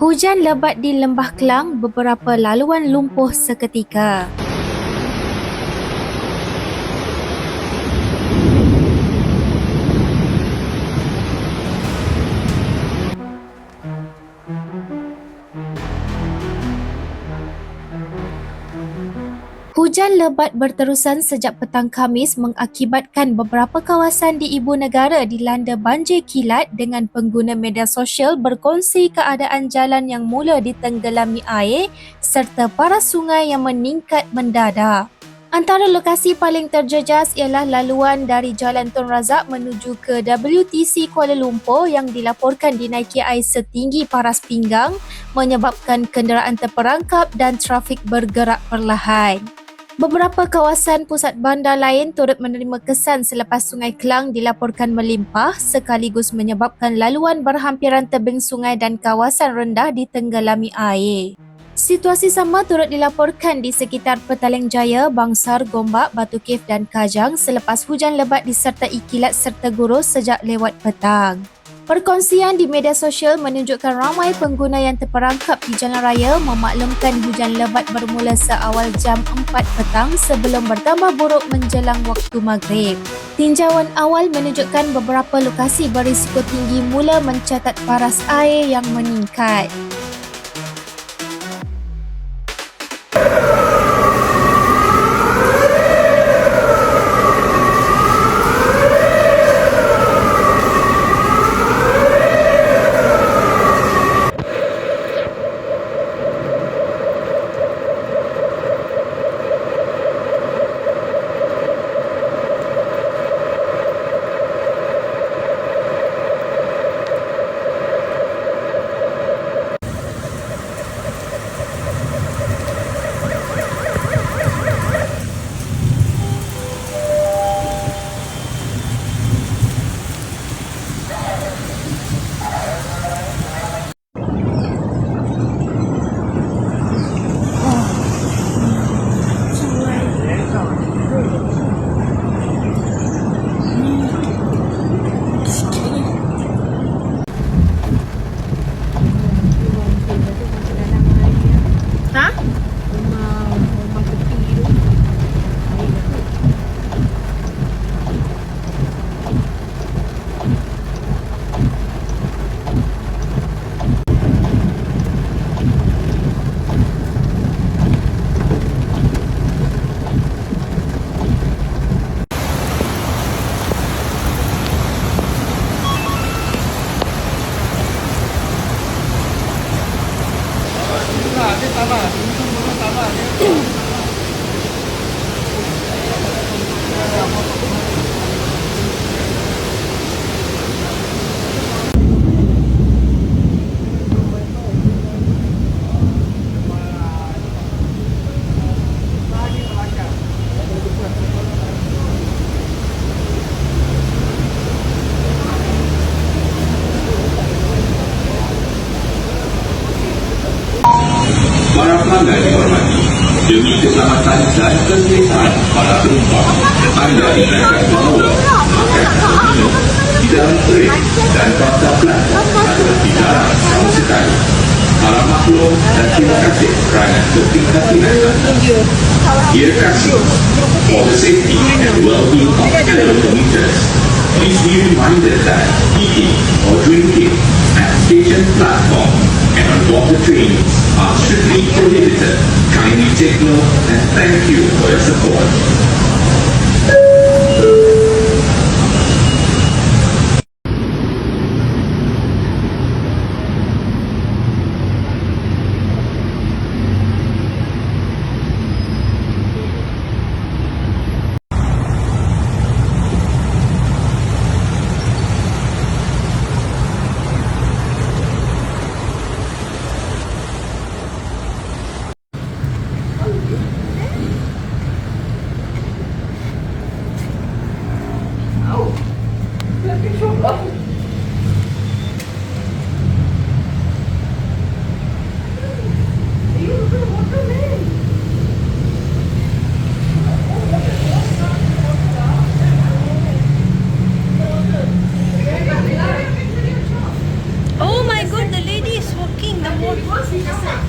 Hujan lebat di Lembah Kelang, beberapa laluan lumpuh seketika. Hujan lebat berterusan sejak petang Khamis mengakibatkan beberapa kawasan di ibu negara dilanda banjir kilat dengan pengguna media sosial berkongsi keadaan jalan yang mula ditenggelami air serta paras sungai yang meningkat mendadak. Antara lokasi paling terjejas ialah laluan dari Jalan Tun Razak menuju ke WTC Kuala Lumpur yang dilaporkan dinaiki air setinggi paras pinggang menyebabkan kenderaan terperangkap dan trafik bergerak perlahan. Beberapa kawasan pusat bandar lain turut menerima kesan selepas Sungai Kelang dilaporkan melimpah sekaligus menyebabkan laluan berhampiran tebing sungai dan kawasan rendah ditenggelami air. Situasi sama turut dilaporkan di sekitar Petaling Jaya, Bangsar, Gombak, Batu Cave dan Kajang selepas hujan lebat disertai kilat serta gurus sejak lewat petang. Perkongsian di media sosial menunjukkan ramai pengguna yang terperangkap di jalan raya memaklumkan hujan lebat bermula seawal jam 4 petang sebelum bertambah buruk menjelang waktu maghrib. Tinjauan awal menunjukkan beberapa lokasi berisiko tinggi mula mencatat paras air yang meningkat. Para penumpang, anda diingatkan bahawa makan minum di dalam tren dan pasar platform adalah dilarang sama sekali. Salam maklum dan terima kasih kerana keprihatinan anda. Dear customers, for the safety and well-being of fellow commuters, please be reminded that eating or drinking station platform and on board the train are strictly prohibited. Kindly take note and thank you for your support. Ya.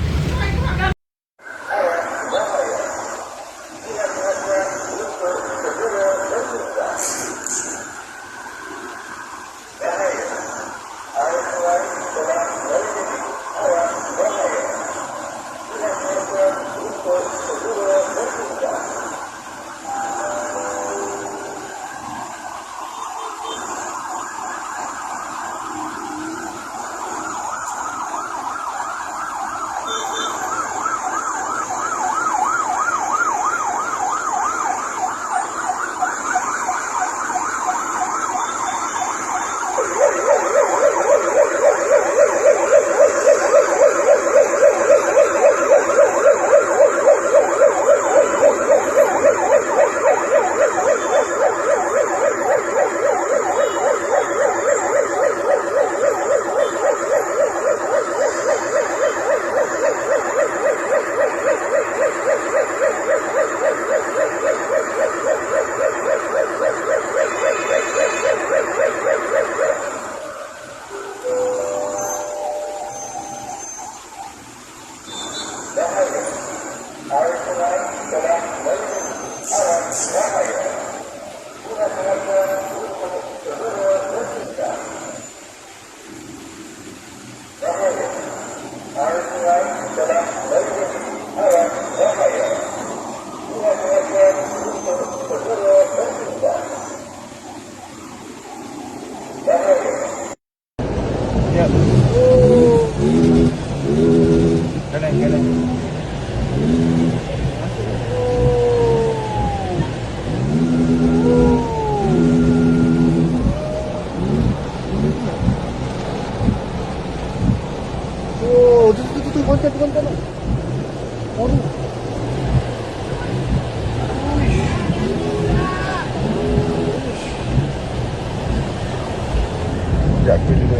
Sekejap tu dulu.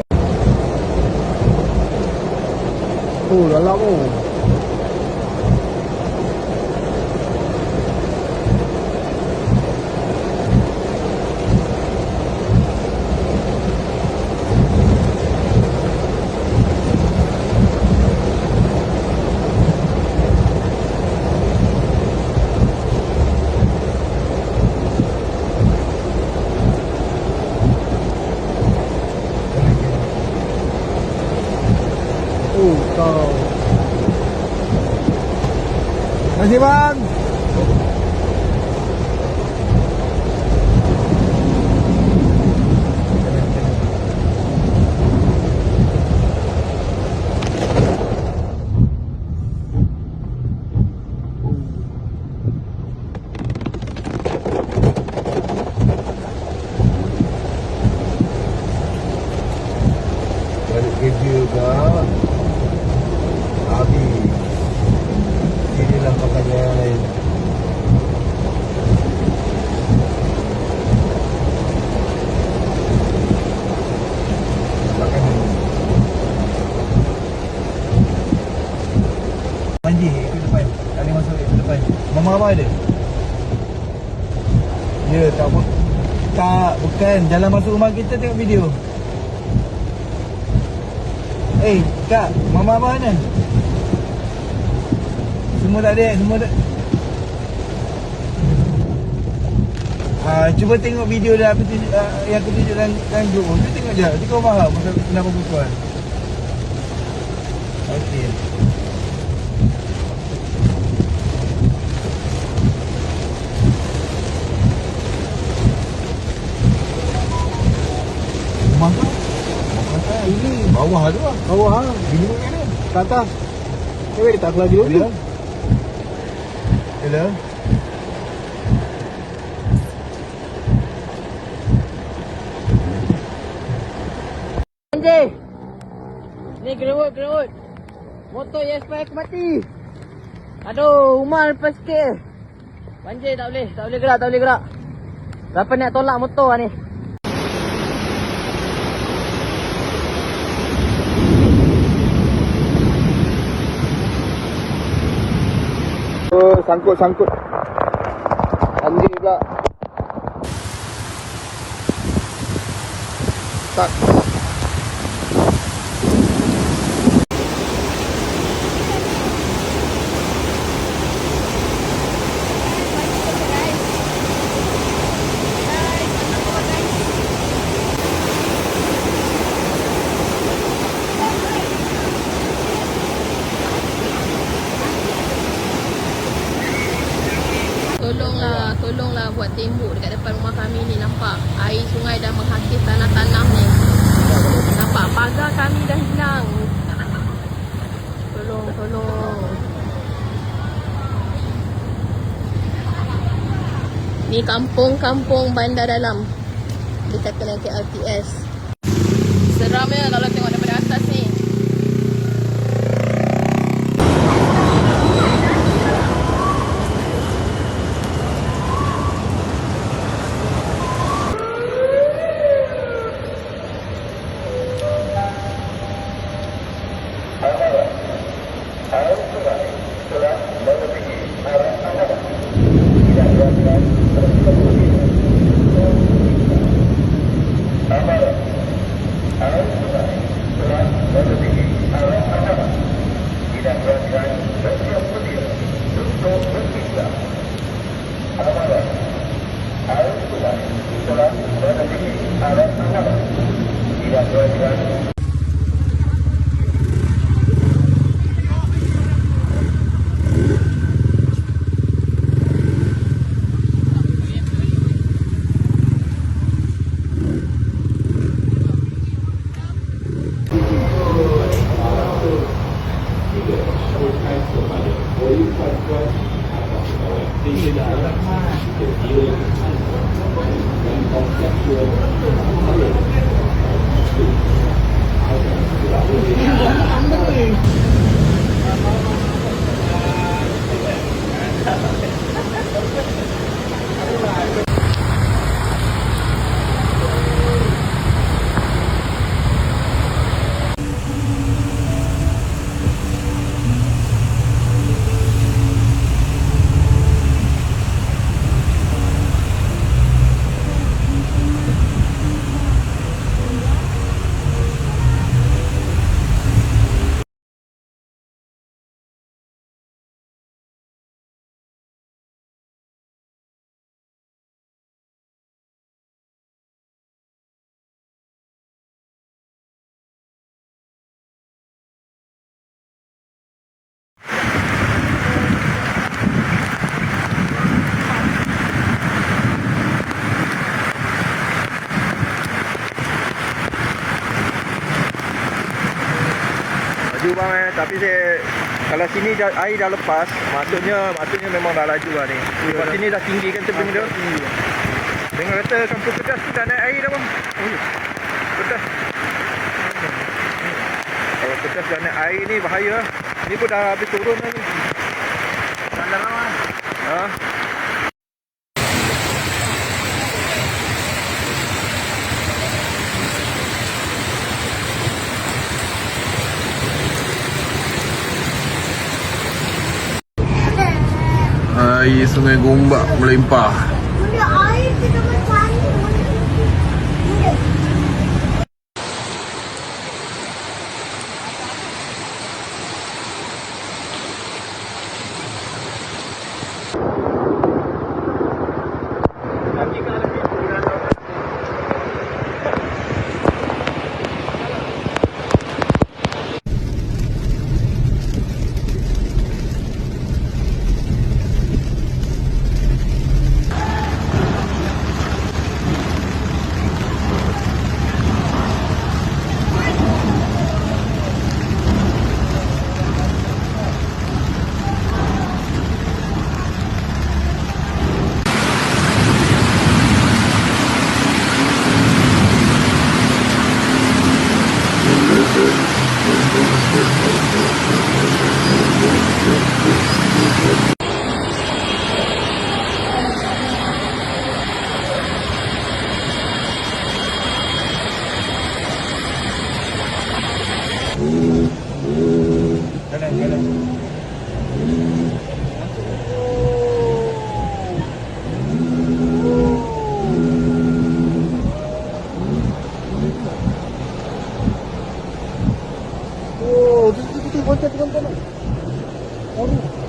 Oh, dalam tu. Oh, kau. Terima kasih bang. Balik kerja kak Habis Sini lah pakai yang lain Makan Manji itu depan Tak boleh masuk itu depan Mama apa ada? Ya tak bu- Tak bukan Jalan masuk rumah kita tengok video Eh, Kak, Mama Abah mana? Semua tak ada, semua tak Ah, cuba tengok video dah aku tunjuk, ah, yang aku tunjuk dalam grup tu tengok je. Nanti kau faham kenapa perempuan. Okey. Rumah tu? Rumah ini bawah tu lah. Bawah lah. Bini ni? Kat atas. Eh, dia tak keluar dulu tu. Hello. Anjay. Ni gerewut, gerewut. Motor yang spy aku mati. Aduh, rumah lepas sikit. Banjir tak boleh, tak boleh gerak, tak boleh gerak. Berapa nak tolak motor ni? Oh, sangkut sangkut. Anjing pula. Tak. tembok dekat depan rumah kami ni nampak air sungai dah menghakis tanah-tanah ni. Nampak pagar kami dah hilang. Tolong, tolong. Ni kampung-kampung bandar dalam. Dekat dengan KLTS. Seram ya kalau Laju bang eh. Tapi saya Kalau sini dah, air dah lepas Maksudnya Maksudnya memang dah laju lah ni. Sebab sini dah tinggi kan tebing dia. Dengar kata kampung pedas tu dah naik air dah bang. Pedas. Kalau pedas dah naik air ni bahaya. Lah Ni pun dah habis turun dah ni Standar lah Ha? Air sungai Gombak melimpah. Bunda air もう一度、このコンテンツのコンテンツを作ってみてください。Oh, tu tu tu boncat dengan kanan. Oh.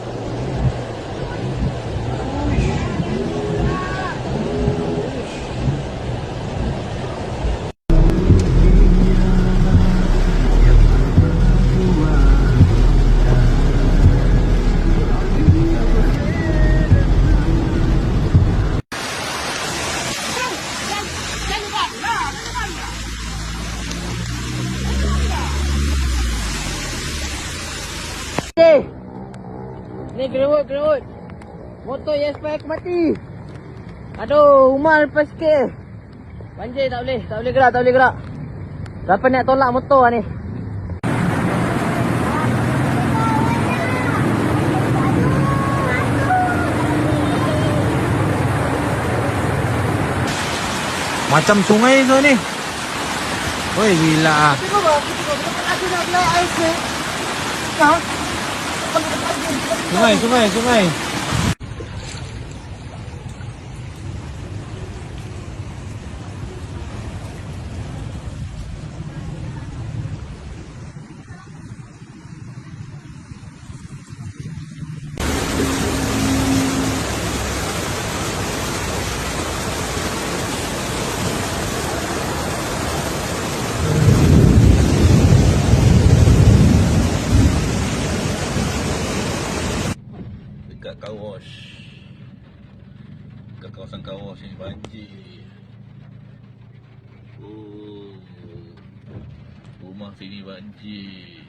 Ni gerewut gerewut. Motor yang spare aku mati. Aduh, Umar lepas sikit. Banjir tak boleh, tak boleh gerak, tak boleh gerak. Siapa nak tolak motor ni? Macam sungai tu ni. Oi gila ah. Sungai, sungai, sungai. dekat Kawash dekat kawasan Kawash ni banjir oh rumah sini banjir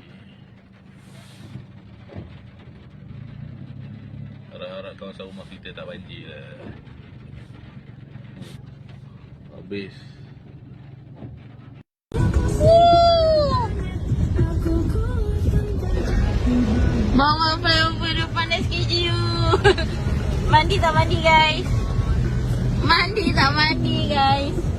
harap-harap kawasan rumah kita tak banjir lah habis Mama flyover depan SKGU. mandi tak mandi guys? Mandi tak mandi guys?